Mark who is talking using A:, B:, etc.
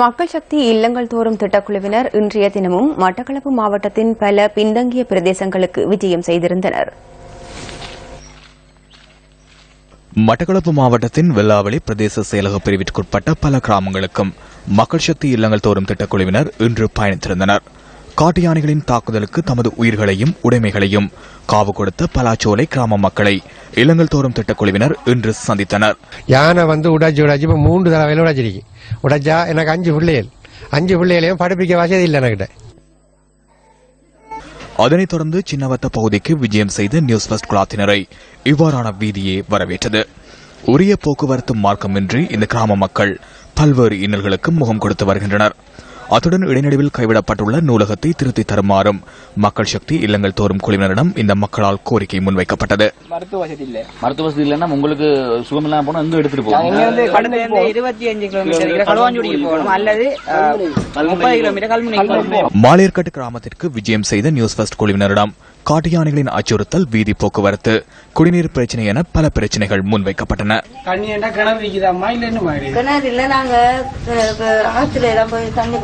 A: மக்கள் சக்தி இல்லங்கள் தோறும் திட்டக்குழுவினர் இன்றைய தினமும் மட்டக்களப்பு மாவட்டத்தின் பல பின்தங்கிய பிரதேசங்களுக்கு விஜயம் செய்திருந்தனர்.
B: மட்டக்களப்பு மாவட்டத்தின் வெள்ளாவளி பிரதேச செயலக பிரிவிற்குட்பட்ட பல கிராமங்களுக்கும் மக்கள் சக்தி இல்லங்கள் தோறும் திட்டக்குழுவினர் இன்று பயணித்திருந்தனர். காட்டு யானைகளின் தாக்குதலுக்கு தமது உயிர்களையும் உடைமைகளையும் காவு கொடுத்த பலாச்சோலை கிராம மக்களை இல்லங்கள் தோறும் திட்டக்குழுவினர் இன்று சந்தித்தனர்.
C: யானை வந்து உடைச்சு உடைச்சு இப்போ மூன்று தடவையில் உடைச்சிருக்கு. உடைச்சா எனக்கு அஞ்சு பிள்ளைகள். அஞ்சு பிள்ளைகளையும் படிப்பிக்க வசதி இல்லை எனக்கிட்ட.
B: அதனைத் தொடர்ந்து சின்னவத்த பகுதிக்கு விஜயம் செய்த நியூஸ் ஃபர்ஸ்ட் குழாத்தினரை இவ்வாறான வீதியே வரவேற்றது. உரிய போக்குவரத்து மார்க்கமின்றி இந்த கிராம மக்கள் பல்வேறு இன்னல்களுக்கு முகம் கொடுத்து வருகின்றனர். அத்துடன் இடைநடுவில் கைவிடப்பட்டுள்ள நூலகத்தை திருத்தி தருமாறும் மக்கள் சக்தி இல்லங்கள் தோறும் குழுவினரிடம் இந்த மக்களால் கோரிக்கை முன்வைக்கப்பட்டது.
D: மருத்துவ வசதி இல்ல
E: மருத்துவ வசதி இல்லைன்னா உங்களுக்கு சுகம் இல்லாம போனா எங்க எடுத்துட்டு போகும்
D: இருபத்தி அஞ்சு கிலோமீட்டர் களுவாஞ்சுடிக்கு போகணும். அல்லது முப்பது கிலோமீட்டர் கல்முனைக்கு போகணும்.
B: மாலேர்கட்டு கிராமத்திற்கு விஜயம் செய்த நியூஸ் ஃபர்ஸ்ட் குழுவினரிடம் காட்டு யானைகளின் அச்சுறுத்தல் வீதி போக்குவரத்து குடிநீர் பிரச்சினை என பல பிரச்சனைகள் முன்வைக்கப்பட்டன.
F: தண்ணி என்ன கிணறு இல்ல
G: நாங்க எல்லாம் போய் தண்ணி